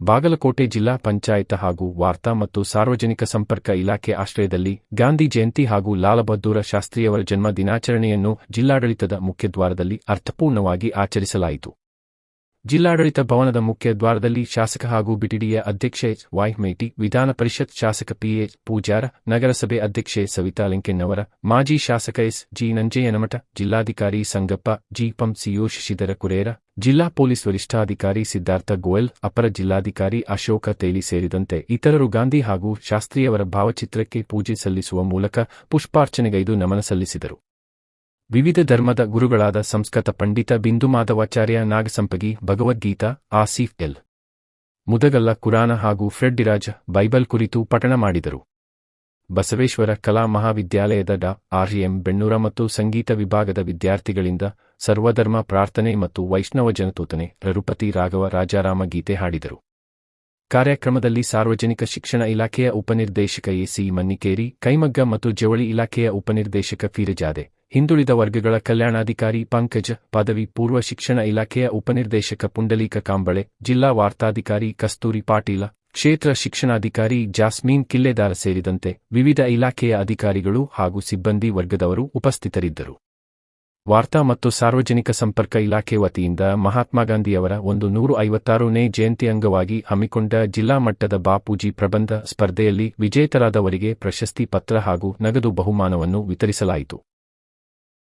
ಬಾಗಲಕೋಟೆ ಜಿಲ್ಲಾ ಪಂಚಾಯತ್ ಹಾಗೂ ವಾರ್ತಾ ಮತ್ತು ಸಾರ್ವಜನಿಕ ಸಂಪರ್ಕ ಇಲಾಖೆ ಆಶ್ರಯದಲ್ಲಿ ಗಾಂಧಿ ಜಯಂತಿ ಹಾಗೂ ಲಾಲಬಹದ್ದೂರ ಶಾಸ್ತ್ರಿಯವರ ಜನ್ಮ ದಿನಾಚರಣೆಯನ್ನು ಜಿಲ್ಲಾಡಳಿತದ ಮುಖ್ಯದ್ವಾರದಲ್ಲಿ ಅರ್ಥಪೂರ್ಣವಾಗಿ ಆಚರಿಸಲಾಯಿತು. ಜಿಲ್ಲಾಡಳಿತ ಭವನದ ಮುಖ್ಯ ದ್ವಾರದಲ್ಲಿ ಶಾಸಕ ಹಾಗೂ ಬಿಟಿಡಿಯ ಅಧ್ಯಕ್ಷೆ ವೈ ಮೇಟಿ, ವಿಧಾನ ಪರಿಷತ್ ಶಾಸಕ ಪಿಎಚ್ ಪೂಜಾರ, ನಗರಸಭೆ ಅಧ್ಯಕ್ಷೆ ಸವಿತಾ ಲಿಂಕೆನ್ನವರ, ಮಾಜಿ ಶಾಸಕ ಎಸ್ ಜಿ ನಂಜಯ್ಯನಮಠ, ಜಿಲ್ಲಾಧಿಕಾರಿ ಸಂಗಪ್ಪ ಜಿಪಂ ಸಿಒ ಶಶಿಧರ ಕುರೇರ, ಜಿಲ್ಲಾ ಪೊಲೀಸ್ ವರಿಷ್ಠಾಧಿಕಾರಿ ಸಿದ್ಧಾರ್ಥ ಗೋಯಲ್, ಅಪರ ಜಿಲ್ಲಾಧಿಕಾರಿ ಅಶೋಕ ತೇಲಿ ಸೇರಿದಂತೆ ಇತರರು ಗಾಂಧಿ ಹಾಗೂ ಶಾಸ್ತ್ರಿಯವರ ಭಾವಚಿತ್ರಕ್ಕೆ ಪೂಜೆ ಸಲ್ಲಿಸುವ ಮೂಲಕ ಪುಷ್ಪಾರ್ಚನೆಗೈದು ನಮನ ಸಲ್ಲಿಸಿದರು. ವಿವಿಧ ಧರ್ಮದ ಗುರುಗಳಾದ ಸಂಸ್ಕೃತ ಪಂಡಿತ ಬಿಂದು ಮಾಧವಾಚಾರ್ಯ ನಾಗಸಂಪಗಿ, ಭಗವದ್ಗೀತಾ, ಆಸೀಫ್ ಎಲ್. ಮುದಗಲ್ಲ, ಕುರಾನ ಹಾಗೂ ಫ್ರೆಡ್ಡಿರಾಜ್ ಬೈಬಲ್ ಕುರಿತು ಪಠಣ ಮಾಡಿದರು. ಬಸವೇಶ್ವರ ಕಲಾ ಮಹಾವಿದ್ಯಾಲಯದ ಡಾ. ಆರ್ಎಂ ಬೆಣ್ಣೂರ ಮತ್ತು ಸಂಗೀತ ವಿಭಾಗದ ವಿದ್ಯಾರ್ಥಿಗಳಿಂದ ಸರ್ವಧರ್ಮ ಪ್ರಾರ್ಥನೆ ಮತ್ತು ವೈಷ್ಣವ ಜನತೋತನೆ, ರಘುಪತಿ ರಾಘವ ರಾಜಾರಾಮ ಗೀತೆ ಹಾಡಿದರು. ಕಾರ್ಯಕ್ರಮದಲ್ಲಿ ಸಾರ್ವಜನಿಕ ಶಿಕ್ಷಣ ಇಲಾಖೆಯ ಉಪನಿರ್ದೇಶಕ ಎಸಿ ಮನ್ನಿಕೇರಿ, ಕೈಮಗ್ಗ ಮತ್ತು ಜವಳಿ ಇಲಾಖೆಯ ಉಪನಿರ್ದೇಶಕ ಫೀರಜಾದೆ ಹಿಂದುಳಿದ ವರ್ಗಗಳ ಕಲ್ಯಾಣಾಧಿಕಾರಿ ಪಂಕಜ, ಪದವಿ ಪೂರ್ವ ಶಿಕ್ಷಣ ಇಲಾಖೆಯ ಉಪನಿರ್ದೇಶಕ ಪುಂಡಲೀಕ ಕಾಂಬಳೆ, ಜಿಲ್ಲಾ ವಾರ್ತಾಧಿಕಾರಿ ಕಸ್ತೂರಿ ಪಾಟೀಲ, ಕ್ಷೇತ್ರ ಶಿಕ್ಷಣಾಧಿಕಾರಿ ಜಾಸ್ಮೀನ್ ಕಿಲ್ಲೆದಾರ ಸೇರಿದಂತೆ ವಿವಿಧ ಇಲಾಖೆಯ ಅಧಿಕಾರಿಗಳು ಹಾಗೂ ಸಿಬ್ಬಂದಿ ವರ್ಗದವರು ಉಪಸ್ಥಿತರಿದ್ದರು. ವಾರ್ತಾ ಮತ್ತು ಸಾರ್ವಜನಿಕ ಸಂಪರ್ಕ ಇಲಾಖೆ ವತಿಯಿಂದ ಮಹಾತ್ಮ ಗಾಂಧಿಯವರ ಒಂದು ನೂರು ಐವತ್ತಾರನೇ ಜಯಂತಿ ಅಂಗವಾಗಿ ಹಮ್ಮಿಕೊಂಡ ಜಿಲ್ಲಾ ಮಟ್ಟದ ಬಾಪೂಜಿ ಪ್ರಬಂಧ ಸ್ಪರ್ಧೆಯಲ್ಲಿ ವಿಜೇತರಾದವರಿಗೆ ಪ್ರಶಸ್ತಿ ಪತ್ರ ಹಾಗೂ ನಗದು ಬಹುಮಾನವನ್ನು ವಿತರಿಸಲಾಯಿತು.